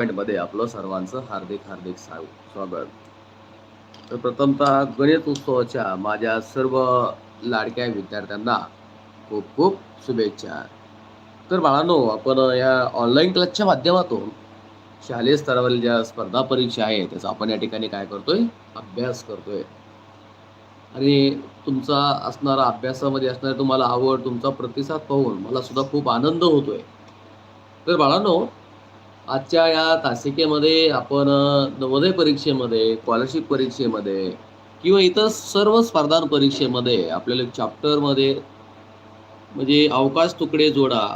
मध्ये आपलं सर्वांचं हार्दिक हार्दिक स्वागत. तर प्रथमतः गणित उत्सवाच्या माझ्या सर्व लाडक्या विद्यार्थ्यांना खूप खूप शुभेच्छा. तर बाळांनो आपण या ऑनलाईन क्लासच्या माध्यमातून शालेय स्तरावरील ज्या स्पर्धा परीक्षा आहे त्याचा आपण या ठिकाणी काय करतोय? अभ्यास करतोय. आणि तुमचा असणारा अभ्यासामध्ये असणारा तुम्हाला आवड तुमचा प्रतिसाद पाहून मला सुद्धा खूप आनंद होतोय. तर बाळांनो आजच्या या तासिकेमध्ये आपण नवोदय परीक्षेमध्ये स्कॉलरशिप परीक्षेमध्ये किंवा इतर सर्व स्पर्धा परीक्षेमध्ये आपल्याला चॅप्टरमध्ये म्हणजे अवकाश तुकडे जोडा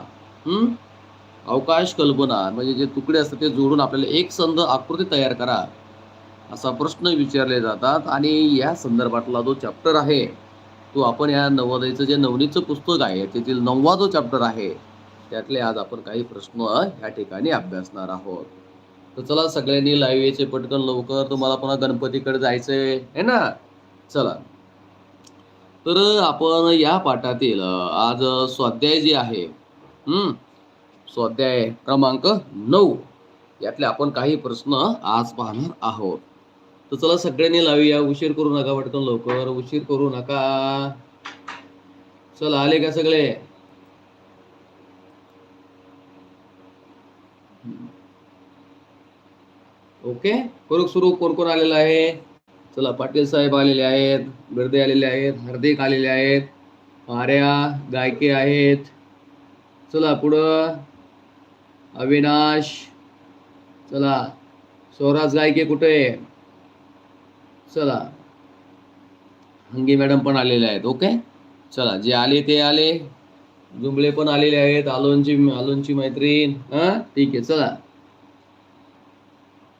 अवकाश कल्पना म्हणजे जे तुकडे असतात ते जोडून आपल्याला एक संध आकृती तयार करा असा प्रश्न विचारले जातात आणि या संदर्भातला जो चॅप्टर आहे तो आपण या नवोदयचं जे नवनीचं पुस्तक आहे त्यातील नववा जो चॅप्टर आहे त्यातले आज आपण काही प्रश्न ह्या ठिकाणी अभ्यासणार आहोत. तर चला सगळ्यांनी लाईव्ह यायचे पटकन लवकर. तुम्हाला पुन्हा गणपतीकडे जायचंय है ना? चला. तर आपण या पाठातील आज स्वाध्याय जे आहे हम्म स्वाध्याय क्रमांक नऊ यातले आपण काही प्रश्न आज पाहणार आहोत. तर चला सगळ्यांनी लावूया उशीर करू नका पटकन लवकर. उशीर करू नका. चला आले का सगळे? ओके करू सुरू कोण कोण आलेलं आहे? चला पाटील साहेब आलेले आहेत बिर्दे आलेले आहेत हार्दिक आलेले आहेत आर्या गायके आहेत. चला पुढं. अविनाश. चला. स्वराज गायके कुठे? आहे चला. हंगी मॅडम पण आलेले आहेत ओके चला जे आले ते आले. जुंबळे पण आलेले आहेत आलोनची आलोनची मैत्रीण हा? ठीक आहे चला.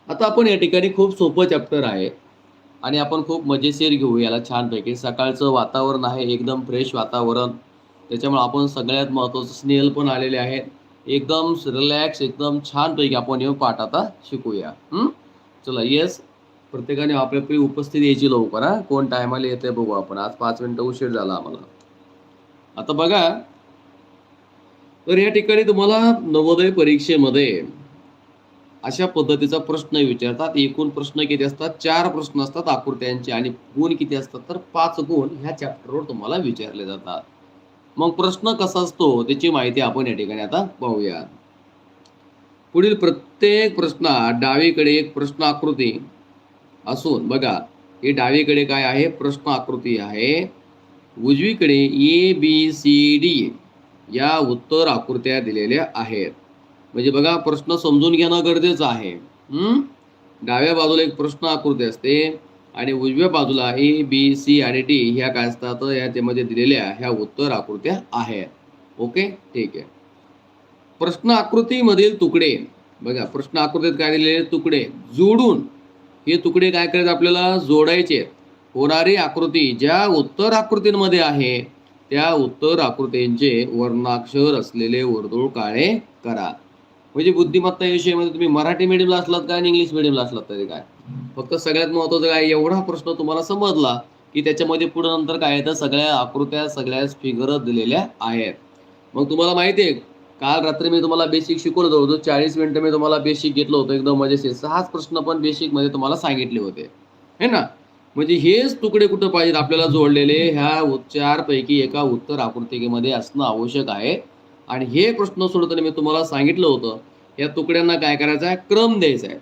आता आपण या ठिकाणी खूप सोपं चॅप्टर आहे. आणि आपण खूप मजेशीर घेऊ याला छानपैकी. सकाळचं वातावरण आहे एकदम फ्रेश वातावरण. त्याच्यामुळे आपण सगळ्यात महत्त्वाचं स्नेहल पण आलेले आहेत. एकदम रिलॅक्स एकदम छानपैकी आपण हे पाठ आता शिकूया. चला येस प्रत्येकाने आपल्यापैकी उपस्थिती यायची लवकर हा. कोण टायमाला येते बघू आपण. आज पाच मिनटं उशीर झाला आम्हाला. आता बघा तर या ठिकाणी तुम्हाला नवोदय परीक्षेमध्ये अशा पद्धतीचा प्रश्न विचारतात. एकूण प्रश्न किती असतात? चार प्रश्न असतात आकृत्यांचे आणि गुण किती असतात? तर पाच गुण ह्या चॅप्टरवर तुम्हाला विचारले जातात. मग प्रश्न कसा असतो? त्याची माहिती आपण या ठिकाणी आता पाहूया पुढील प्रत्येक प्रश्नात डावीकडे एक प्रश्न आकृती असून बघा हे डावीकडे काय आहे? प्रश्न आकृती आहे. उजवीकडे ए बी सी डी या उत्तर आकृत्या दिलेल्या आहेत. म्हणजे बघा प्रश्न समजून घेणं गरजेचं आहे. डाव्या बाजूला एक प्रश्न आकृती असते आणि उजव्या बाजूला ए बी सी आणि डी ह्या काय असतात? याच्यामध्ये दिलेल्या ह्या उत्तर आकृत्या आहेत. ओके? ठीक आहे. प्रश्न आकृतीमधील तुकडे. बघा प्रश्न आकृतीत काय दिलेले तुकडे. जोडून. हे तुकडे काय करायचे आपल्याला? जोडायचे होणारी आकृती ज्या उत्तर आकृतींमध्ये आहे त्या उत्तर आकृतींचे वर्णाक्षर असलेले वर्तुळ काळे करा. म्हणजे बुद्धिमत्ता या विषयामध्ये तुम्ही मराठी मीडियमला असलात काय आणि इंग्लिश मीडियमला असलात तरी काय? फक्त सगळ्यात महत्वाचं काय एवढा प्रश्न तुम्हाला समजला की त्याच्यामध्ये पुढे नंतर काय आहे तर सगळ्या आकृत्या सगळ्या फिगर दिलेल्या आहेत. मग तुम्हाला माहिती आहे काल रात्री मी तुम्हाला बेसिक शिकवलं होतं चाळीस मिनिटं मी तुम्हाला बेसिक घेतलं होतं एकदम मजेशीर. सहाच प्रश्न पण बेसिकमध्ये तुम्हाला सांगितले होते. है ना? म्हणजे हेच तुकडे कुठं पाहिजेत आपल्याला जोडलेले? ह्या चारपैकी एका उत्तर आकृतिकेमध्ये असणं आवश्यक आहे. आणि हे प्रश्न सोडताना मी तुम्हाला सांगितलं होतं या तुकड्यांना काय करायचं आहे? क्रम द्यायचा आहे.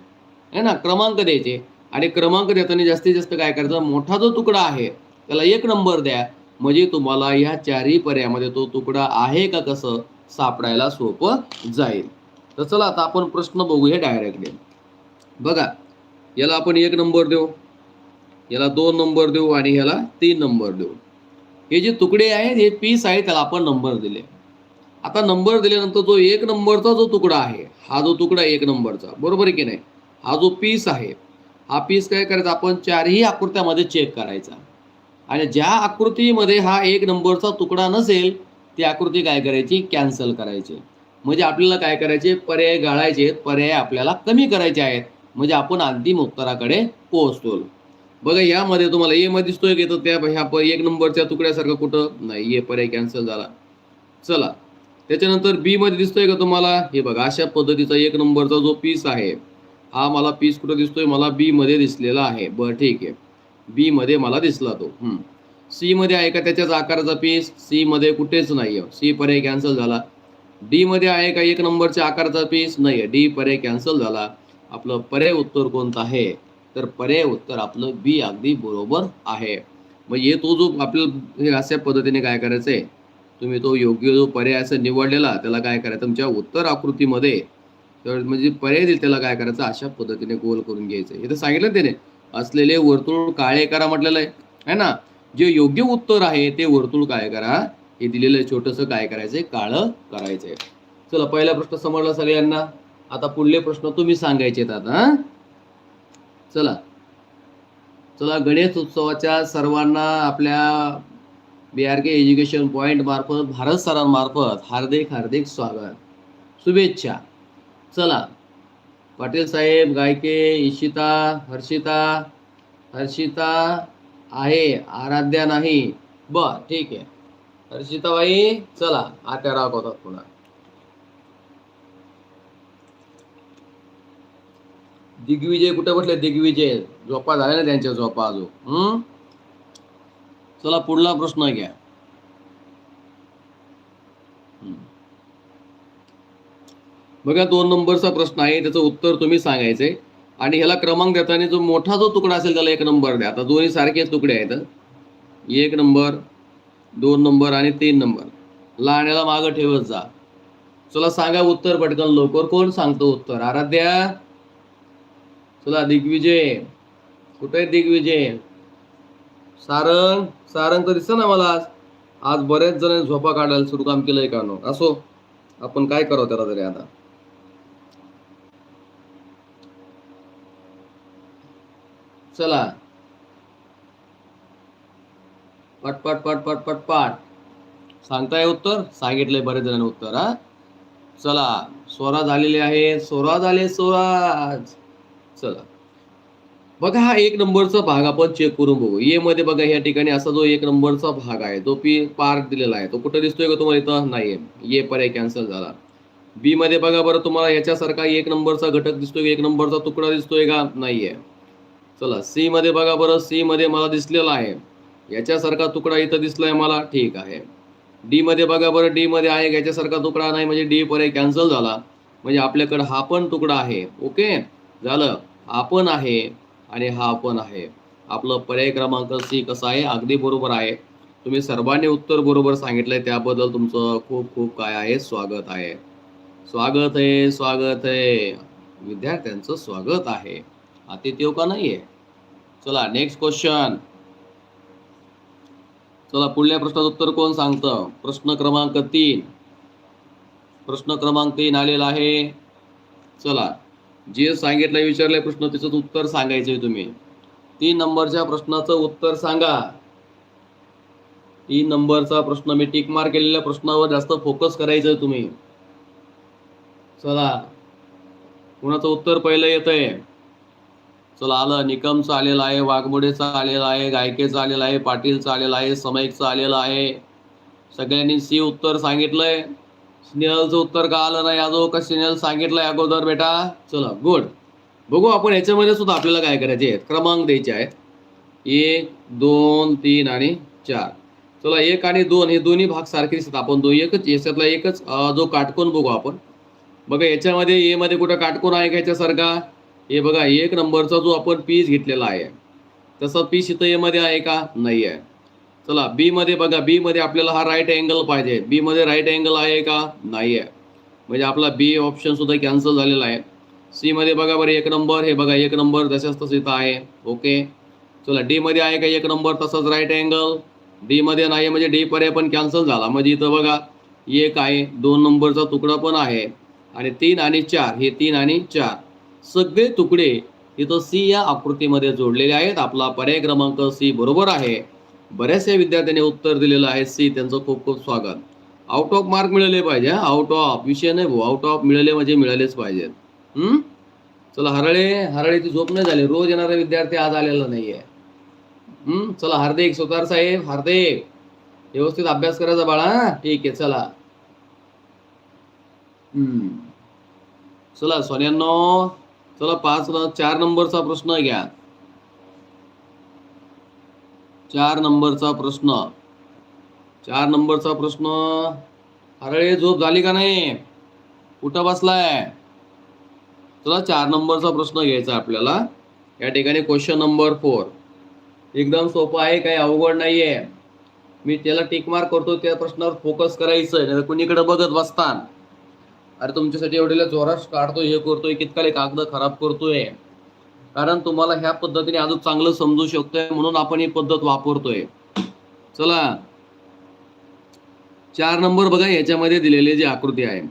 है ना? क्रमांक द्यायचे. आणि क्रमांक देताना जास्तीत जास्त काय करायचं? मोठा जो तुकडा आहे त्याला एक नंबर द्या. म्हणजे तुम्हाला ह्या चारही पर्यायामध्ये तो तुकडा आहे का कसं? सापडायला सोपं जाईल. तर चला आता आपण प्रश्न बघूया डायरेक्टली बघा याला आपण एक नंबर देऊ. याला दोन नंबर देऊ आणि ह्याला तीन नंबर देऊ. हे जे तुकडे आहेत हे पीस आहे त्याला आपण नंबर दिले. आता नंबर दिल्यानंतर जो एक नंबरचा जो तुकडा आहे हा जो तुकडा एक नंबरचा बरोबर आहे की नाही? हा जो पीस आहे हा पीस काय करायचा? आपण चारही आकृत्यामध्ये चेक करायचा. आणि ज्या आकृतीमध्ये हा एक नंबरचा तुकडा नसेल ती आकृती काय करायची? कॅन्सल करायची. म्हणजे आपल्याला काय करायचे? पर्याय गाळायचे. पर्याय आपल्याला कमी करायचे आहेत. म्हणजे आपण अंतिम उत्तराकडे पोहोचतो बघा यामध्ये तुम्हाला ए मध्ये दिसतोय की त्या ह्या प- एक नंबरच्या तुकड्यासारखं कुठं? नाही ए पर्याय कॅन्सल झाला. चला. त्याच्यानंतर बी मध्ये दिसतोय का तुम्हाला? हे बघा अशा पद्धतीचा एक नंबरचा जो पीस आहे हा मला पीस कुठं दिसतोय? मला बी मध्ये दिसलेला आहे. बरं ठीक आहे. बी मध्ये मला दिसला तो. सी मध्ये आहे का त्याच्याच आकाराचा पीस सी मध्ये कुठेच नाही आहे सी पर्याय कॅन्सल झाला. डी मध्ये आहे का एक नंबरच्या आकाराचा पीस नाही आहे डी पर्याय कॅन्सल झाला. आपलं पर्याय उत्तर कोणतं आहे? तर पर्याय उत्तर आपलं बी अगदी बरोबर आहे. मग हे तो जो आपल्याला हे अशा पद्धतीने काय करायचं आहे तुम्ही तो योग्य जो पर्याय असं निवडलेला त्याला काय करायचं? तुमच्या उत्तर आकृतीमध्ये तर म्हणजे पर्याय दिल त्याला काय करायचं? अशा पद्धतीने गोल करून घ्यायचं. हे तर सांगितलं त्याने. असलेले वर्तुळ काळे करा म्हटलेलं आहे. है ना? जे योग्य उत्तर आहे ते वर्तुळ काय करा. हे दिलेलं छोटंसं काय करायचंय? काळं करायचंय. चला पहिला प्रश्न समजला सगळ्यांना. आता पुढले प्रश्न तुम्ही सांगायचे आता चला. चला गणेश उत्सवाच्या सर्वांना आपल्या B R K education point मार्फत भारत सरांमार्फत हार्दिक हार्दिक स्वागत. शुभेच्छा. चला. पाटील साहेब गायके इशिता हर्षिता हर्षिता आहे आराध्या नाही. बर ठीक आहे. हर्षिताबाई चला आत्या रागवतात पुन्हा. दिग्विजय कुठे बसले दिग्विजय? झोपा झाल्या ना त्यांच्या झोपा अजून. हम्म चला पुढला प्रश्न घ्या. बघा दोन नंबरचा प्रश्न आहे त्याचं उत्तर तुम्ही सांगायचंय आणि ह्याला क्रमांक देताना जो मोठा जो तुकडा असेल त्याला एक नंबर द्या. आता दोन्ही सारखे तुकडे आहेत एक नंबर दोन नंबर आणि तीन नंबर. लाण्याला मागं ठेवत जा. चला सांगा उत्तर पटकन लवकर. कोण सांगतो उत्तर? आराध्या? चला दिग्विजय. कुठे आहे दिग्विजय? सारंग सारंग तर दिसतं ना मला आज. आज बरेच जण झोपा काढायला सुरू काम केलंय का नो असो आपण काय करावं त्याला तरी आता? चला. पट पट पट पट पट पाट. सांगताय उत्तर? सांगितलंय बरेच जणांनी उत्तर हा? चला. स्वराज आलेले आहे स्वराज आले स्वराज. चला. बघा हा एक नंबरचा भाग आपण चेक करून बघू. ए मध्ये बघा या ठिकाणी असा जो एक नंबरचा भाग आहे तो पी पार्क दिलेला आहे तो कुठं दिसतोय का तुम्हाला इथं? नाहीये. ए पर्याय कॅन्सल झाला. बी मध्ये बघा बरं तुम्हाला याच्यासारखा एक नंबरचा घटक दिसतोय एक नंबरचा तुकडा दिसतोय का? नाहीये. चला सी मध्ये बघा बरं सी मध्ये मला दिसलेला आहे. याच्यासारखा तुकडा इथं दिसलाय मला ठीक आहे. डी मध्ये बघा बरं डी मध्ये आहे याच्यासारखा तुकडा नाही म्हणजे डी पर्याय कॅन्सल झाला. म्हणजे आपल्याकडे हा पण तुकडा आहे ओके? झालं. हा पण आहे. आणि हा पण आहे. आपलं पर्याय क्रमांक सी कसा आहे? अगदी बरोबर आहे. तुम्ही सर्वांनी उत्तर बरोबर सांगितलंय त्याबद्दल तुमचं खूप खूप काय आहे? स्वागत आहे. स्वागत आहे स्वागत आहे. विद्यार्थ्यांचं स्वागत आहे. आतिथ्य हो का नाहीये? चला नेक्स्ट क्वेश्चन चला पुढल्या प्रश्नाचं उत्तर कोण सांगतं? प्रश्न क्रमांक तीन. प्रश्न क्रमांक तीन आलेला आहे. चला. जे सांगितलं विचारलंय प्रश्न त्याचं उत्तर सांगायचंय तुम्ही. तीन नंबरच्या प्रश्नाचं उत्तर सांगा. तीन नंबरचा प्रश्न मी टिक मार्क केलेल्या प्रश्नावर जास्त फोकस करायचंय तुम्ही. चला. कुणाचं उत्तर पहिलं येतंय? चला आलं. निकमचं आलेलं आहे वाघमोडेचं आलेलं आहे गायकेचं आलेलं आहे पाटीलचं आलेलं आहे समाईकचं आलेलं आहे. सगळ्यांनी सी उत्तर सांगितलंय. स्नेहलचं उत्तर का आलं नाही? आजो का स्नेहल सांगितलंय अगोदर बेटा? चला गुड बघू आपण याच्यामध्ये सुद्धा आपल्याला काय करायचे आहेत. क्रमांक द्यायचे आहेत. एक दोन तीन आणि चार. चला एक आणि दोन हे दोन्ही भाग सारखे दिसतात. आपण दो एकच याच्यातला एकच जो काटकोन बघू आपण. बघा याच्यामध्ये ए मध्ये कुठं काटकोन आहे का याच्यासारखा? हे बघा एक नंबरचा जो आपण पीस घेतलेला आहे. तसा पीस इथं ए मध्ये आहे का? नाही आहे. चला बी मध्ये बघा बी मध्ये आपल्याला हा राईट अँगल पाहिजे. बी मध्ये राईट अँगल आहे का? नाही आहे म्हणजे आपला बी ऑप्शन सुद्धा कॅन्सल झालेला आहे. सी मध्ये बघा बरं एक नंबर हे बघा एक नंबर तशाच तसं इथं आहे. ओके चला डी मध्ये आहे का एक नंबर तसाच राईट अँगल डी मध्ये नाही म्हणजे डी पर्याय पण कॅन्सल झाला. म्हणजे इथं बघा एक आहे दोन नंबरचा तुकडा पण आहे. आणि तीन आणि चार हे तीन आणि चार. सगळे तुकडे इथं सी या आकृतीमध्ये जोडलेले आहेत. आपला पर्याय क्रमांक सी बरोबर आहे. बऱ्याचशा विद्यार्थ्यांनी उत्तर दिलेलं आहे. सी त्यांचं खूप खूप स्वागत. आउट ऑफ मार्क मिळाले पाहिजे आउट ऑफ विषय नाही भाऊ. आउट ऑफ मिळाले म्हणजे मिळालेच पाहिजेत हम्म? चला हरळे हरळेची झोप नाही झाली. रोज येणारा विद्यार्थी आज आलेला नाहीये. हम्म? चला हार्दिक सुतार साहेब हार्दिक. व्यवस्थित अभ्यास करायचा बाळा ठीक आहे चला. हम्म. चला सोन्यांनो. चला पाच चार नंबरचा प्रश्न घ्या. चार नंबरचा प्रश्न. चार नंबरचा प्रश्न. हरळे झोप झाली का नाही? कुठं बसलाय? चला चार नंबरचा प्रश्न घ्यायचा आपल्याला. या ठिकाणी क्वेश्चन नंबर फोर एकदम सोपं आहे काही अवघड नाही आहे मी त्याला टिक मार्क करतो त्या प्रश्नावर फोकस करायचं नाही कुणीकडे बघत बसतान अरे तुमच्यासाठी एवढ्याला जोरात काढतोय हे करतोय कितकाले कागद खराब करतोय. कारण तुम्हाला ह्या पद्धतीने अजून चांगलं समजू शकतोय म्हणून आपण ही पद्धत वापरतोय. चला. चार नंबर बघा याच्यामध्ये दिलेले जी आकृती आहे.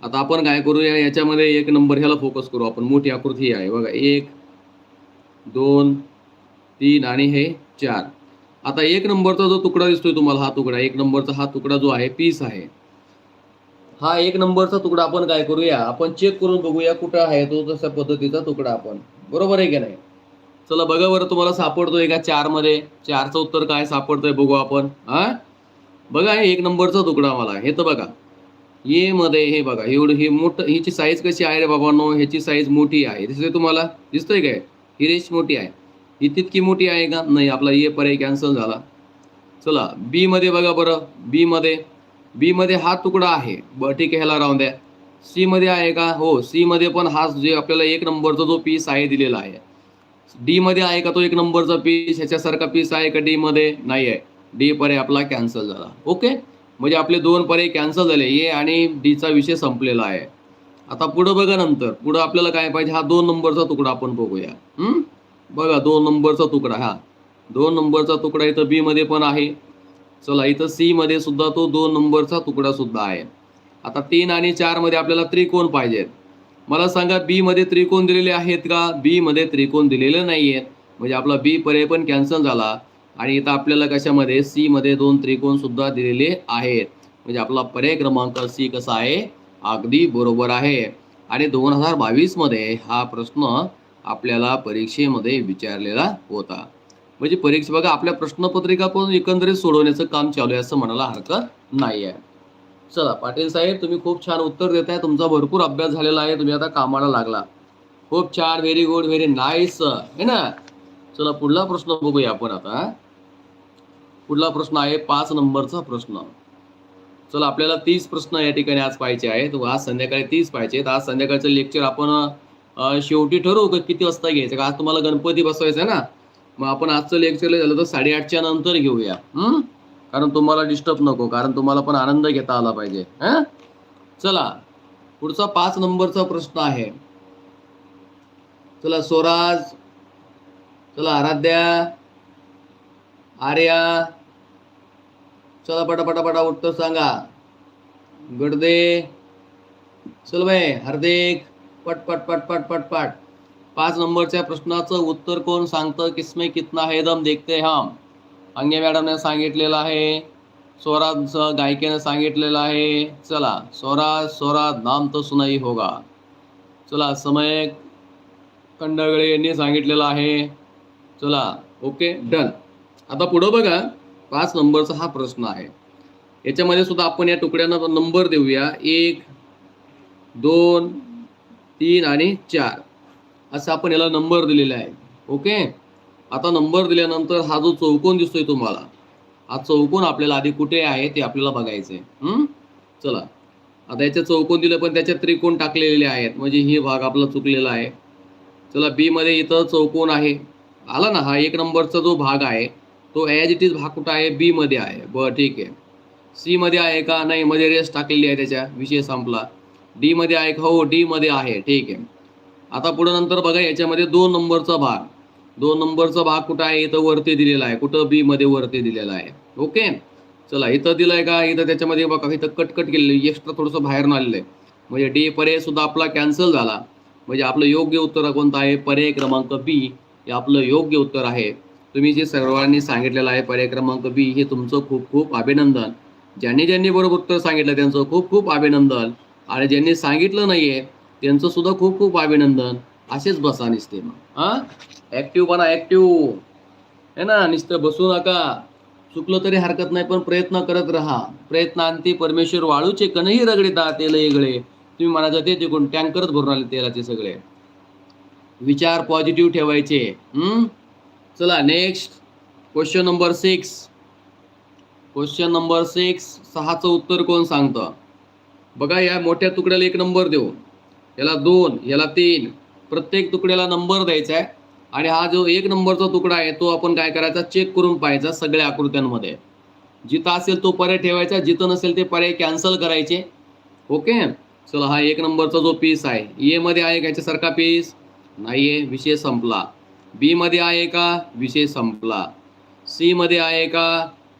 आता आपण काय करूया याच्यामध्ये एक नंबर ह्याला फोकस करू आपण. मोठी आकृती आहे बघा. एक दोन तीन आणि हे चार. आता एक नंबरचा जो तुकडा दिसतोय तुम्हाला हा तुकडा. एक नंबरचा हा तुकडा जो आहे पीस आहे. हा एक नंबरचा तुकडा आपण काय करूया आपण चेक करून बघूया कुठं आहे तो तशा पद्धतीचा तुकडा आपण. बरोबर आहे की नाही? चला बघा बरं तुम्हाला सापडतोय का चारमध्ये चारचं उत्तर काय सापडतोय बघू आपण. हा? बघा हे एक नंबरचा तुकडा मला हे तर बघा. ये मध्ये हे बघा एवढं हे मोठं हिची साईज कशी आहे रे बाबांनो? ह्याची साईज मोठी आहे. दिसतोय तुम्हाला? दिसतोय काय? ही रेश मोठी आहे. ही तितकी मोठी आहे का? नाही आपला ये पर्याय कॅन्सल झाला. चला बी मध्ये बघा बरं. बी मध्ये बी मध्ये हा तुकडा आहे. बरं ठीक आहे ह्याला राहून द्या. सी मध्ये आहे का? हो सी मध्ये पण हा जे आपल्याला एक नंबरचा जो पीस आहे दिलेला आहे. डी मध्ये आहे का तो एक नंबरचा पीस ह्याच्यासारखा पीस आहे का डी मध्ये? नाही आहे. डी पर्याय आपला कॅन्सल झाला. ओके म्हणजे आपले दोन पर्याय कॅन्सल झाले. ए आणि डीचा विषय संपलेला आहे. आता पुढं बघा नंतर. पुढं आपल्याला काय पाहिजे? हा दोन नंबरचा तुकडा आपण बघूया. बघा दोन नंबरचा तुकडा. हा. दोन नंबरचा तुकडा इथं बी मध्ये पण आहे. चला इथं सी मध्ये सुद्धा तो दोन नंबरचा तुकडा सुद्धा आहे. आता तीन आणि चारमध्ये आपल्याला त्रिकोण पाहिजेत. मला सांगा बी मध्ये त्रिकोण दिलेले आहेत का? बी मध्ये त्रिकोण दिलेले नाही आहेत म्हणजे आपला बी पर्याय पण कॅन्सल झाला. आणि इथं आपल्याला कशामध्ये? सी मध्ये दोन त्रिकोण सुद्धा दिलेले आहेत. म्हणजे आपला पर्याय क्रमांक सी कसा आहे? अगदी बरोबर आहे. आणि दोन हजार बावीसमध्ये हा प्रश्न आपल्याला परीक्षेमध्ये विचारलेला होता. म्हणजे परीक्षा बघा आपल्या प्रश्नपत्रिका पण एकंदरीत सोडवण्याचं काम चालू आहे असं म्हणायला हरकत नाही आहे चला पाटील साहेब तुम्ही खूप छान उत्तर देताय. तुमचा भरपूर अभ्यास झालेला आहे. तुम्ही आता कामाला लागला. खूप छान व्हेरी गुड व्हेरी नाईस है ना? चला पुढला प्रश्न बघूया आपण आता. पुढला प्रश्न आहे पाच नंबरचा प्रश्न. चला आपल्याला तीस प्रश्न या ठिकाणी आज पाहिजे आहेत. व आज संध्याकाळी तीस पाहिजे आज संध्याकाळचं लेक्चर आपण शेवटी ठरवू का किती वाजता घ्यायचं? का आज तुम्हाला गणपती बसवायचा आहे ना? मग आपण आजचं लेक्चर झालं तर साडेआठच्या नंतर घेऊया. हम्म? कारण तुम्हाला डिस्टर्ब नको कारण तुम्हाला पण आनंद घेता आला पाहिजे. चला पुढचा पाच नंबरचा प्रश्न आहे. चला स्वराज चला आराध्या आर्या चला पटा उत्तर सांगा. गडदे चल बाय हार्दिक पट पट पट पट पट पट. पाच नंबरच्या प्रश्नाचं उत्तर कोण सांगतं? किसमे कितना है दम देखते हम. अंगे मॅडमने सांगितलेलं आहे. स्वराज गायिकेने सांगितलेलं आहे. चला स्वराज स्वराज नाम तो सुनाई होगा. चला समय कंडगळे यांनी सांगितलेलं आहे. चला ओके डन. आता पुढं बघा पाच नंबरचा हा प्रश्न आहे. याच्यामध्ये सुद्धा आपण या तुकड्यांना नंबर देऊया. एक दोन तीन आणि चार. असं आपण याला नंबर दिलेला आहे. ओके? आता नंबर दिल्यानंतर हा जो चौकोन दिसतोय तुम्हाला हा चौकोन आपल्याला आधी कुठे आहे ते आपल्याला बघायचं आहे चला. आता याच्या चौकोन दिलं पण त्याच्यात त्रिकोण टाकलेले आहेत. म्हणजे ही भाग आपला चुकलेला आहे. चला बी मध्ये इथं चौकोन आहे. आला ना हा एक नंबरचा जो भाग आहे तो ॲज इट इज भाग कुठं आहे? बी मध्ये आहे. बरं ठीक आहे. सी मध्ये आहे का? नाही मध्ये रेस टाकलेली आहे त्याच्या. विषय संपला. डी मध्ये आहे का? हो डी मध्ये आहे. ठीक आहे. आता पुढे नंतर बघा याच्यामध्ये दोन नंबरचा भाग. दोन नंबरचा भाग कुठं आहे? इथं वरती दिलेला आहे. कुठं बी मध्ये वरती दिलेला आहे. ओके? चला इथं दिलंय का? इथं त्याच्यामध्ये बघा इथं कट कट केलेलं एक्स्ट्रा थोडंसं बाहेर आलेलं आहे. म्हणजे डी पर्याय सुद्धा आपला कॅन्सल झाला. म्हणजे आपलं योग्य उत्तर कोणतं आहे? पर्याय क्रमांक बी हे आपलं योग्य उत्तर आहे. तुम्ही जे सर्वांनी सांगितलेलं आहे पर्याय क्रमांक बी हे तुमचं खूप खूप अभिनंदन. ज्यांनी ज्यांनी बरोबर उत्तर सांगितलं त्यांचं खूप खूप अभिनंदन. आणि ज्यांनी सांगितलं नाहीये त्यांचं सुद्धा खूप खूप अभिनंदन. असेच बसा निसते मग हा? ऍक्टिव्ह बना ऍक्टिव्ह है ना नुसतं बसू नका. चुकलं तरी हरकत नाही पण प्रयत्न करत राहा. प्रयत्नांती परमेश्वर वाळूचे कणही रगडे तेल इगळे. तुम्ही म्हणायचं ते तिकडून टँकरच भरून आले तेलाचे सगळे. विचार पॉझिटिव्ह ठेवायचे. हम्म? चला next question number six question number six सहाचं उत्तर कोण सांगतं? बघा या मोठ्या तुकड्याला एक नंबर देऊ. याला दोन याला तीन. प्रत्येक तुकड्याला नंबर द्यायचा आहे. आणि हा जो एक नंबरचा तुकडा आहे तो आपण काय करायचा? चेक करून पाहायचा सगळ्या आकृत्यांमध्ये. जिथं असेल तो पर्याय ठेवायचा जिथं नसेल ते पर्याय कॅन्सल करायचे. ओके चला हा एक नंबरचा जो पीस आहे ए मध्ये आहे का याच्यासारखा पीस नाहीये विषय संपला. बी मध्ये आहे का? विषय संपला. सी मध्ये आहे का?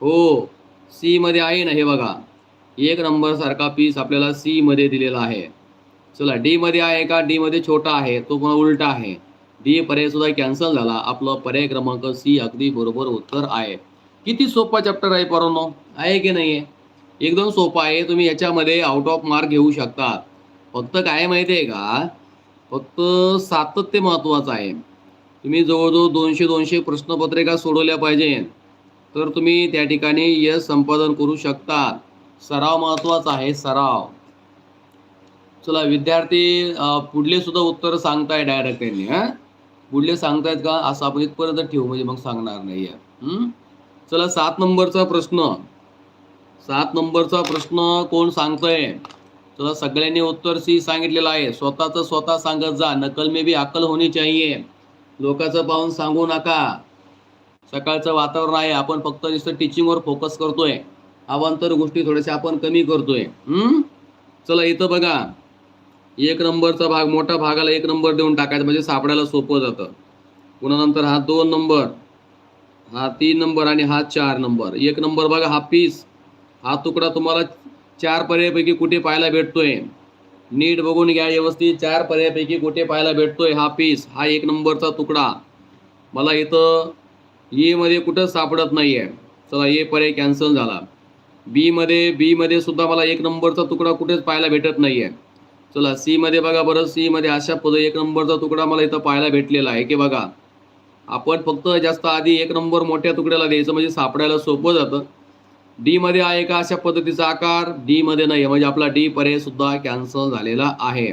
हो. सी मध्ये आहे ना हे बघा. एक नंबर सारखा पीस आपल्याला सी मध्ये दिलेला आहे. चला डी मध्ये आहे का? डी मध्ये छोटा आहे तो पुन्हा उलटा आहे. डी पर्याय सुद्धा कॅन्सल झाला. आपलं पर्याय क्रमांक सी अगदी बरोबर उत्तर आहे. किती सोपा चॅप्टर आहे पोरांनो? आहे की नाही आहे एकदम सोपा आहे. तुम्ही याच्यामध्ये आउट ऑफ मार्क घेऊ शकता. फक्त काय माहिती आहे का? फक्त सातत्य महत्त्वाचं आहे. तुम्ही जवळजवळ दोनशे दोनशे प्रश्नपत्रिका सोडवल्या पाहिजे तर तुम्ही त्या ठिकाणी यश संपादन करू शकता. सराव महत्त्वाचा आहे सराव. चला विद्यार्थी पुढले सुद्धा उत्तर सांगताय डायरेक्ट त्यांनी हां? पुढले सांगतायत का? असं आपण इथपर्यंत ठेवू म्हणजे मग सांगणार नाही आहे चला सात नंबरचा प्रश्न. सात नंबरचा प्रश्न कोण सांगतोय? चला सगळ्यांनी उत्तर सी सांगितलेलं आहे. स्वतःचं स्वतः सांगत जा. नकल मे बी अकल होणी चाहिए लोकांचं पाहून सांगू नका. सकाळचं वातावरण आहे. आपण फक्त नुसतं टीचिंगवर फोकस करतोय. अवांतर गोष्टी थोड्याशा आपण कमी करतोय. हम्म? चला इथं बघा. एक नंबरचा भाग मोठा भागाला एक नंबर देऊन टाकायचा म्हणजे सापडायला सोपं जातं. पुन्हा नंतर हा दोन नंबर हा तीन नंबर आणि हा चार नंबर. एक नंबर बघा हा पीस हा तुकडा तुम्हाला चार पर्यायपैकी कुठे पाहायला भेटतोय? नीट बघून घ्या व्यवस्थित चार पर्यायपैकी कुठे पाहायला भेटतोय हा पीस हा एक नंबरचा तुकडा. मला इथं ए मध्ये कुठं सापडत आहे चला ए पर्याय कॅन्सल झाला. बीमध्ये बीमध्ये सुद्धा मला एक नंबरचा तुकडा कुठेच पाहायला भेटत नाही आहे चला सी मध्ये बघा बरं. सी मध्ये अशा पद एक नंबरचा तुकडा मला इथं पाहायला भेटलेला आहे की बघा. आपण फक्त जास्त आधी एक नंबर मोठ्या तुकड्याला द्यायचं म्हणजे सापडायला सोपं जातं. डी मध्ये आहे का अशा पद्धतीचा आकार? डी मध्ये नाही म्हणजे आपला डी पर्याय सुद्धा कॅन्सल झालेला आहे.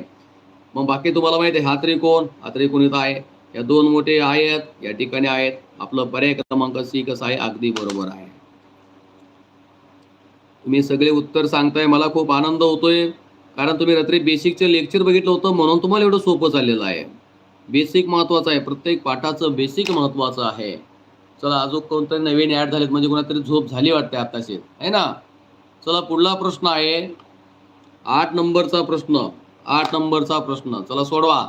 मग बाकी तुम्हाला माहिती आहे हा त्रिकोण हा त्रिकोण इथं आहे. या दोन मोठे आहेत या ठिकाणी आहेत. आपलं पर्याय क्रमांक सी कसं आहे? अगदी बरोबर आहे. तुम्ही सगळे उत्तर सांगताय मला खूप आनंद होतोय. कारण तुम्ही रात्री बेसिकचं लेक्चर बघितलं होतं म्हणून तुम्हाला एवढं सोपं चाललेलं आहे. बेसिक महत्वाचं आहे प्रत्येक पाठाचं बेसिक महत्वाचं आहे. चला अजून कोणतरी नवीन ॲड झालेत म्हणजे कोणातरी झोप झाली वाटते आताशी. आहे ना? चला पुढला प्रश्न आहे. आठ नंबरचा प्रश्न. आठ नंबरचा प्रश्न. चला सोडवा.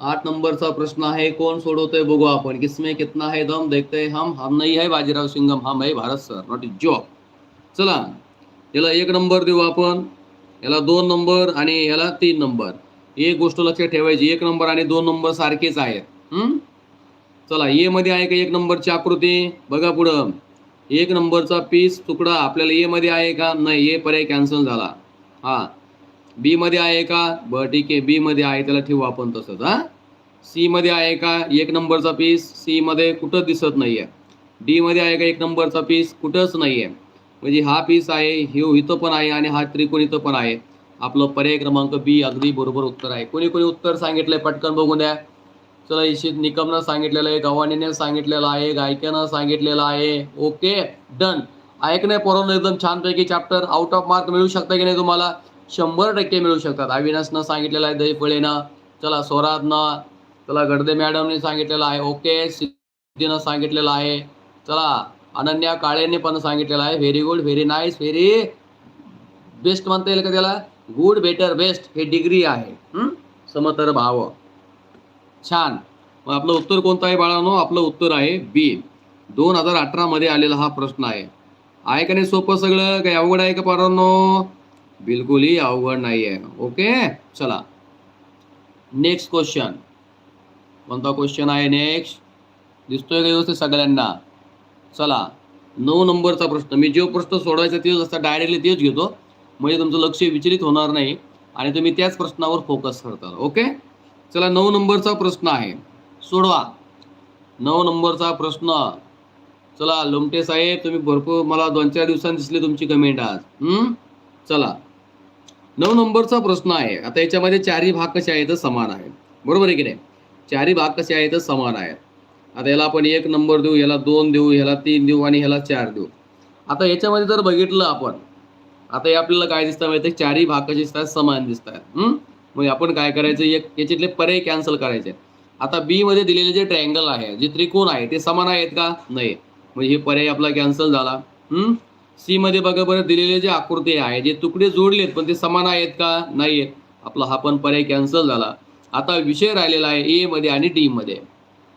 आठ नंबरचा प्रश्न आहे कोण सोडवतोय बघू आपण. किसमे कितना है दम देखते हम हम नहीं है बाजीराव सिंगम हम है Bharat sir. Not is job चला. याला एक नंबर देऊ आपण. याला दोन नंबर आणि याला तीन नंबर. एक गोष्ट लक्षात ठेवायची. एक नंबर आणि दोन नंबर सारखेच आहेत. चला ए मध्ये आहे का एक नंबरची आकृती? बघा पुढं. एक नंबरचा पीस तुकडा आपल्याला ए मध्ये आहे का? नाही ए पर्याय कॅन्सल झाला. हा. बी मध्ये आहे का? बरं ठीक आहे. बी मध्ये आहे त्याला ठेवू आपण तसंच हा. सी मध्ये आहे का? एक नंबरचा पीस सी मध्ये कुठंच दिसत नाहीये. डी मध्ये आहे का? एक नंबरचा पीस कुठंच नाहीये. म्हणजे हा पीस आहे हे इथं पण आहे आणि हा त्रिकोण इथं पण आहे. आपलं पर्याय क्रमांक बी अगदी बरोबर उत्तर आहे. कोणी कोणी उत्तर सांगितलंय पटकन बघून द्या. चला इशित निकमनं सांगितलेलं आहे गव्हाणीने सांगितलेलं आहे गायकानं सांगितलेलं आहे. Okay done. ऐकणे पोरांनो एकदम छानपैकी चॅप्टर आउट ऑफ मार्क मिळू शकता की नाही तुम्हाला? शंभर टक्के मिळू शकतात. अविनाशनं सांगितलेलं आहे दहीफळेनं. चला स्वराजनं. चला गडदे मॅडमने सांगितलेलं आहे. ओके सिद्धीनं सांगितलेलं आहे. चला. अनन्या काळेने पण सांगितलेलं आहे. Very good very nice very best म्हणता येईल का त्याला? गुड बेटर बेस्ट हे डिग्री आहे. समतर भाव. छान. मग आपलं उत्तर कोणतं आहे बाळानो? आपलं उत्तर आहे बी दोन हजार अठरा मध्ये आलेला हा प्रश्न आहे. आहे का नाही सोपं सगळं? काही अवघड आहे का पारांनो? बिलकुलही अवघड नाही आहे ओके चला. नेक्स्ट क्वेश्चन कोणता क्वेश्चन आहे नेक्स्ट दिसतोय का व्यवस्थित सगळ्यांना? चला नऊ नंबरचा प्रश्न. मी जो प्रश्न सोडवायचा तेच असता डायरेक्टली तेच घेतो. म्हणजे तुमचं लक्ष विचलित होणार नाही आणि तुम्ही त्याच प्रश्नावर फोकस करता. ओके चला नऊ नंबरचा प्रश्न आहे. सोडवा. नऊ नंबरचा प्रश्न. चला लोमटे साहेब तुम्ही भरपूर मला दोन चार दिवसांनी दिसली तुमची कमेंट आज. हम्म? चला. नऊ नंबरचा प्रश्न आहे. आता याच्यामध्ये चारही भाग कसे आहेत समान आहेत. बरोबर आहे की नाही? चारही भाग कसे आहेत समान आहेत. आता याला आपण एक नंबर देऊ याला दोन देऊ ह्याला तीन देऊ आणि ह्याला चार देऊ. आता याच्यामध्ये जर बघितलं आपण आता हे आपल्याला काय दिसतं माहिती आहे चारही भाग दिसतात समान दिसतात. मग आपण काय करायचं? एक याच्यातले पर्याय कॅन्सल करायचे. आता बी मध्ये दिलेले जे ट्रायंगल आहे जे त्रिकोण आहे ते समान आहेत का? नाही. म्हणजे हे पर्याय आपला कॅन्सल झाला. सी मध्ये बघा बरं दिलेले जे आकृती आहे जे तुकडे जोडलेत पण ते समान आहेत का? नाही आहेत आपला हा पण पर्याय कॅन्सल झाला. आता विषय राहिलेला आहे ए मध्ये आणि डी मध्ये.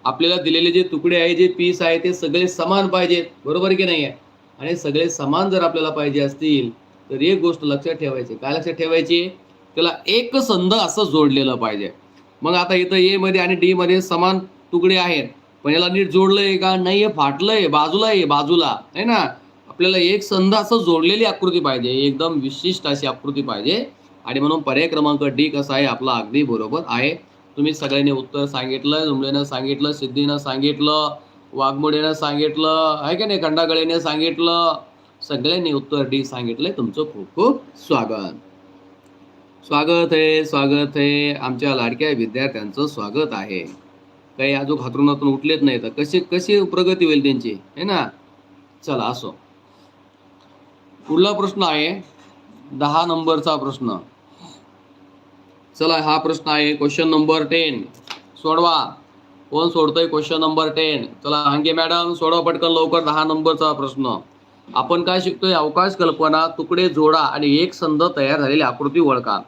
आपल्याला दिलेले जे तुकडे आहे जे पीस आहे ते सगळे समान पाहिजेत बरोबर की नाही आहे आणि सगळे समान जर आपल्याला पाहिजे असतील तर एक गोष्ट लक्षात ठेवायची. काय लक्षात ठेवायची? त्याला एक संध असं जोडलेलं पाहिजे. मग आता इथं ए मध्ये आणि डी मध्ये समान तुकडे आहेत. पण याला नीट जोडलंय का? नाही हे फाटलंय बाजूला आहे बाजूला. आहे ना? आपल्याला एक संध असं जोडलेली आकृती पाहिजे. एकदम विशिष्ट अशी आकृती पाहिजे. आणि म्हणून पर्याय क्रमांक डी कसा आहे? आपला अगदी बरोबर आहे. तुम्ही सगळ्यांनी उत्तर सांगितलं जुमलेनं सांगितलं सिद्धीनं सांगितलं वाघमोडेनं सांगितलं आहे का नाही खंडागळेने सांगितलं. सगळ्यांनी उत्तर डी सांगितलंय. तुमचं खूप खूप स्वागत. स्वागत आहे स्वागत आहे. आमच्या लाडक्या विद्यार्थ्यांचं स्वागत आहे. काही अजून हातरुणातून उठलेत नाही तर कशी कशी प्रगती होईल त्यांची है ना? चला असो. पुढला प्रश्न आहे. दहा नंबरचा प्रश्न. चला हा प्रश्न आहे. क्वेश्चन नंबर टेन सोडवा. कोण सोडतोय क्वेश्चन नंबर टेन चला हांगे मॅडम सोडवा पटकन लवकर. दहा नंबरचा प्रश्न. आपण काय शिकतोय? अवकाश कल्पना तुकडे जोडा आणि एक संध तयार झालेली आकृती ओळखा.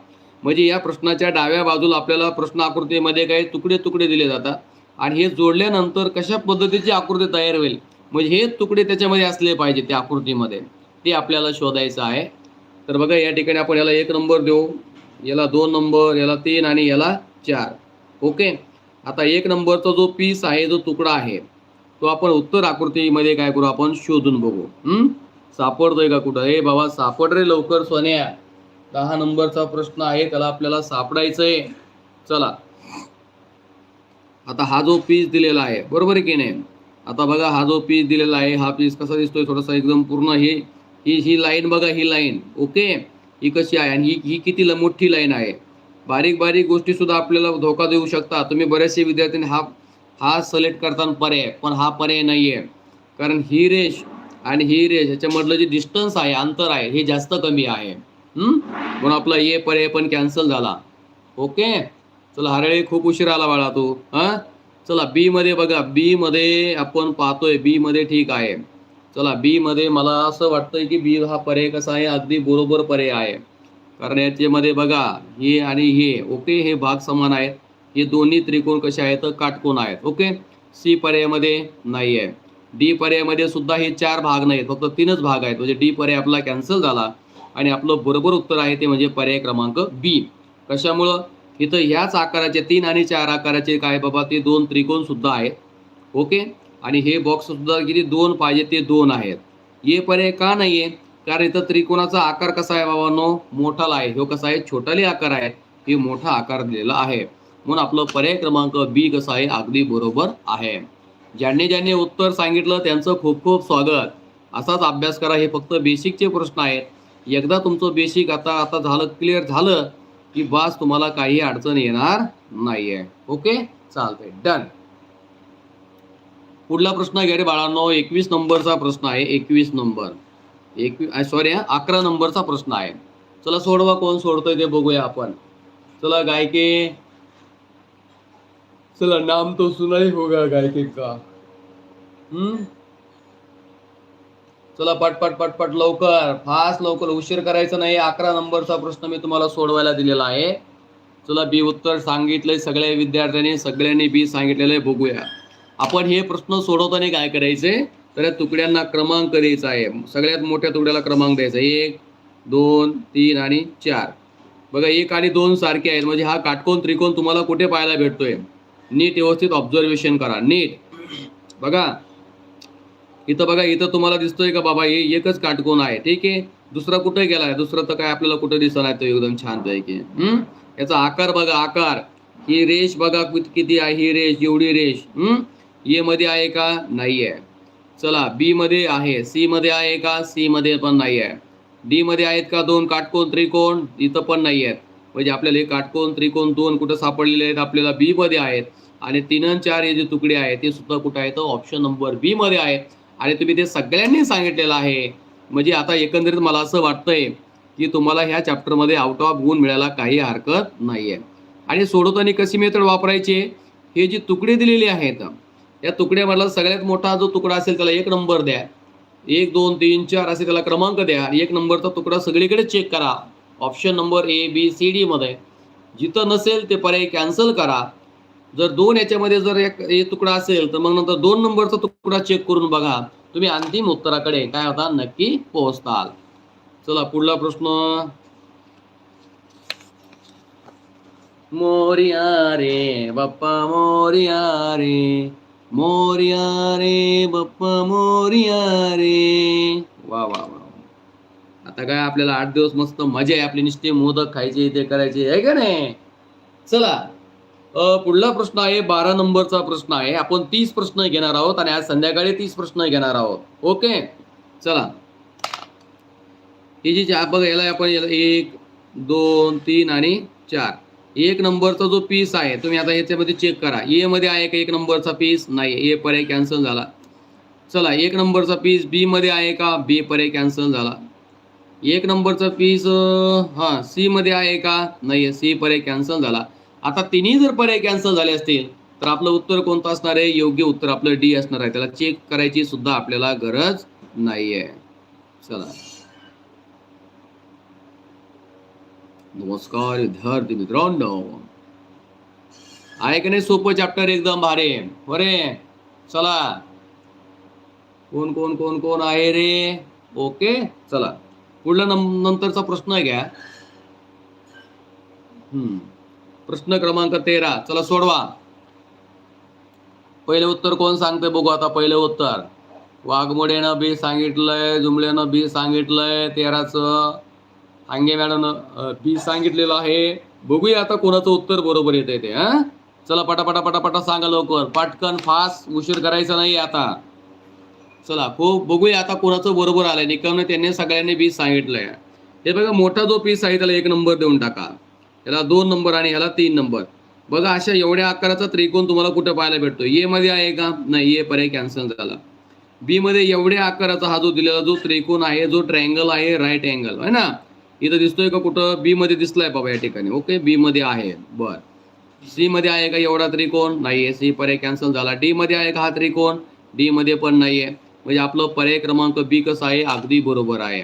म्हणजे या प्रश्नाच्या डाव्या बाजूला आपल्याला प्रश्न आकृतीमध्ये काही तुकडे तुकडे दिले जातात. आणि हे जोडल्यानंतर कशा पद्धतीची आकृती तयार होईल? म्हणजे हे तुकडे त्याच्यामध्ये असले पाहिजे त्या आकृतीमध्ये. ते आपल्याला शोधायचं आहे. तर बघा या ठिकाणी आपण याला एक नंबर देऊ. याला दोन नंबर याला तीन आणि याला चार. ओके? आता एक नंबरचा जो पीस आहे जो तुकडा आहे तो आपण उत्तर आकृतीमध्ये काय करू? आपण शोधून बघू. सापडतोय का कुठं? हे बाबा सापड रे लवकर सोन्या. दहा नंबरचा प्रश्न आहे त्याला आपल्याला सापडायचंय. चला. आता हा जो पीस दिलेला आहे बरोबर आहे की नाही? आता बघा हा जो पीस दिलेला आहे हा पीस कसा दिसतोय? थोडासा एकदम पूर्ण हे ही ही लाईन बघा ही लाईन ओके? ही कशी आहे आणि ही ही किती मोठी लाईन आहे. बारीक बारीक गोष्टी सुद्धा आपल्याला धोका देऊ शकता. तुम्ही बरेचसे विद्यार्थ्यांनी हा हा सिलेक्ट करताना पर्याय पण हा पर्याय नाही आहे कारण ही रेष आणि ही रेष याच्यामधलं जे डिस्टन्स आहे अंतर आहे हे जास्त कमी आहे. हम्म? म्हणून आपला ये पर्याय पण कॅन्सल झाला. ओके? चला हरळे खूप उशीर आला बाळा तू हा? चला बी मध्ये बघा. बी मध्ये आपण पाहतोय बी मध्ये ठीक आहे. चला बी मध्ये मला असं वाटतंय की बी हा पर्याय कसा आहे अगदी बरोबर पर्याय आहे. कारण याच्यामध्ये बघा हे आणि हे ओके हे भाग समान आहेत. हे दोन्ही त्रिकोण कसे आहेत? काटकोण आहेत ओके सी पर्यायामध्ये नाही आहे. डी पर्यायामध्ये सुद्धा हे चार भाग नाहीत फक्त तीनच भाग आहेत. म्हणजे डी पर्याय आपला कॅन्सल झाला आणि आपलं बरोबर उत्तर आहे ते म्हणजे पर्याय क्रमांक बी कशामुळं? इथं ह्याच आकाराचे तीन आणि चार आकाराचे काय बाबा ते दोन त्रिकोण सुद्धा आहेत ओके आणि हे बॉक्स सुद्धा किती दोन पाहिजे ते दोन आहेत. हे पर्याय का नाही आहे कारण इथं त्रिकोणाचा आकार कसा आहे बाबांनो मोठाला आहे. ह्यो कसा आहे? छोटाले आकार आहे. हे मोठा आकार दिलेला आहे. म्हणून आपलं पर्याय क्रमांक बी कसा आहे? अगदी बरोबर आहे. ज्यांनी ज्यांनी उत्तर सांगितलं त्यांचं खूप खूप स्वागत. असाच अभ्यास करा. हे फक्त बेसिकचे प्रश्न आहेत. एकदा तुमचं बेसिक आता आता झालं क्लिअर झालं की बास तुम्हाला काही अडचण येणार नाही आहे ओके चालतंय. डन पुढला प्रश्न घ्या रे बाळांनो एकवीस नंबरचा प्रश्न आहे एकवीस नंबर. एकवीस सॉरी अकरा नंबरचा प्रश्न आहे. चला सोडवा कोण सोडतोय ते बघूया आपण. चला गायके. चला नाम तो सुनाई होगा गायके का? हम्म? चला पटपट पटपट लवकर. फास्ट लवकर. उशीर करायचा नाही. अकरा नंबरचा प्रश्न मी तुम्हाला सोडवायला दिलेला आहे. चला बी उत्तर सांगितलंय सगळ्या विद्यार्थ्यांनी सगळ्यांनी बी सांगितलेलं आहे. बघूया. आपण हे प्रश्न सोडवताना काय करायचे? तर या तुकड्यांना क्रमांक द्यायचा आहे. सगळ्यात मोठ्या तुकड्याला क्रमांक द्यायचा एक दोन तीन आणि चार. बघा एक आणि दोन सारखे आहेत. म्हणजे हा काटकोन त्रिकोण तुम्हाला कुठे पाहायला भेटतोय? नीट व्यवस्थित ऑब्झर्वेशन करा. नीट. बघा. इथं बघा इथं तुम्हाला दिसतोय का बाबा? हे एकच काटकोन आहे. ठीक आहे? दुसरा कुठे गेलाय? दुसरं तर काय आपल्याला कुठे दिसणार तो एकदम छान पैकी हम्म याचा आकार बघा आकार. ही रेष बघा किती आहे? ही रेष एवढी रेष. हम्म ए मध्ये आहे का? नाही आहे चला बी मध्ये आहे सी मध्ये आहे का? सी मध्ये पण नाही आहे डी मध्ये आहेत का दोन? काटकोन त्रिकोण इथं पण नाही आहेत म्हणजे आपल्याला हे काटकोन त्रिकोण दोन कुठं सापडलेले आहेत आपल्याला बी मध्ये आहेत. आणि तीन आणि चार हे जे तुकडे आहेत ते सुद्धा कुठं आहेत? ऑप्शन नंबर बी मध्ये आहे आणि तुम्ही ते सगळ्यांनी सांगितलेलं आहे. म्हणजे आता एकंदरीत मला असं वाटतंय की तुम्हाला ह्या चॅप्टरमध्ये आउट ऑफ गुण मिळायला काही हरकत नाही आहे आणि सोडवताना कशी मेथड वापरायची? हे जे तुकडे दिलेले आहेत या तुकड्यामधला सगळ्यात मोठा जो तुकडा असेल त्याला एक नंबर द्या. एक दोन तीन चार असे त्याला क्रमांक द्या. एक नंबरचा तुकडा सगळीकडे चेक करा. Option number A B C D मध्ये. जिथं नसेल ते पर्याय कॅन्सल करा. जर दोन याच्यामध्ये जर एक एक तुकडा असेल तर मग नंतर दोन नंबरचा तुकडा चेक करून बघा. तुम्ही अंतिम उत्तराकडे काय होता नक्की पोहोचताल. चला पुढला प्रश्न. मोरिया रे बाप्पा मोरिया रे. मोर्या रे बप्प मोर्या रे. वा वा वा आता काय आपल्याला आठ दिवस मस्त मजा आहे आपली निश्चित मोदक खायचे ते करायचे आहे का नाही? चला पुढला प्रश्न आहे बारा नंबरचा प्रश्न आहे. आपण तीस प्रश्न घेणार आहोत आणि आज संध्याकाळी तीस प्रश्न घेणार आहोत. ओके? चला. ही जी चा- बघा याला आपण याला एक दोन तीन आणि चार. एक नंबरचा जो पीस आहे तुम्ही आता याच्यामध्ये चेक करा. ए मध्ये आहे का एक नंबरचा पीस नाही ए पर्याय कॅन्सल झाला. चला एक नंबरचा पीस बी मध्ये आहे का? बी पर्याय कॅन्सल झाला. एक नंबरचा पीस हां सी मध्ये आहे का? नाही सी पर्याय कॅन्सल झाला. आता तिन्ही जर पर्याय कॅन्सल झाले असतील तर आपलं उत्तर कोणतं असणार आहे? योग्य उत्तर आपलं डी असणार आहे. त्याला चेक करायची सुद्धा आपल्याला गरज नाही आहे चला. नमस्कार विद्यार्थी मित्रांनो. आहे का नाही सोपं चॅप्टर एकदम भारी? बरे? चला. कोण कोण कोण कोण आहे रे? ओके चला. पुढला नंतरचा प्रश्न घ्या. हम्म. प्रश्न क्रमांक तेरा. चला सोडवा. पहिले उत्तर कोण सांगते बघू आता पहिले उत्तर. वाघमोडेनं बी सांगितलंय जुमल्यानं बी सांगितलंय तेराचं. हांगे मॅडमनं बी सांगितलेलं आहे. बघूया आता कोणाचं उत्तर बरोबर येतंय ते हा? चला पटापटा पटापटा सांगा लवकर. पटकन फास्ट उशीर करायचा नाही आता. चला खूप बघूया आता कोणाचं बरोबर आलंय. निकमने त्यांनी सगळ्यांनी बी सांगितलंय. हे बघा मोठा जो पीस आहे त्याला एक नंबर देऊन टाका. याला दोन नंबर आणि ह्याला तीन नंबर. बघा अशा एवढ्या आकाराचा त्रिकोण तुम्हाला कुठे पाहायला भेटतो ए मध्ये आहे का? नाही ए पर्याय कॅन्सल झाला. बी मध्ये एवढ्या आकाराचा हा जो दिलेला जो त्रिकोण आहे जो ट्रँगल आहे राईट अँगल आहे ना? इथं दिसतोय का कुठं? बी मध्ये दिसलाय बाबा या ठिकाणी. ओके बी मध्ये आहे. बर. सी मध्ये आहे का एवढा त्रिकोण? नाहीये. सी पर्याय कॅन्सल झाला. डी मध्ये आहे का हा त्रिकोण? डी मध्ये पण नाहीये. म्हणजे आपलं पर्याय क्रमांक बी कसं आहे? अगदी बरोबर आहे.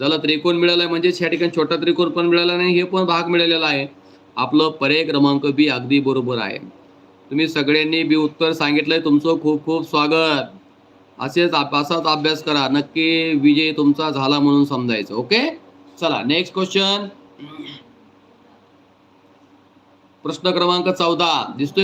झालं त्रिकोण मिळालाय म्हणजे ह्या ठिकाणी छोटा त्रिकोण पण मिळाला नाही हे पण भाग मिळालेला आहे. आपलं पर्याय क्रमांक बी अगदी बरोबर आहे. तुम्ही सगळ्यांनी बी उत्तर सांगितलंय. तुमचं खूप खूप स्वागत. असेच असाच अभ्यास करा. नक्की विजय तुमचा झाला म्हणून समजायचं. ओके चला नेक्स्ट क्वेश्चन प्रश्न क्रमांक चौदा. दिसतोय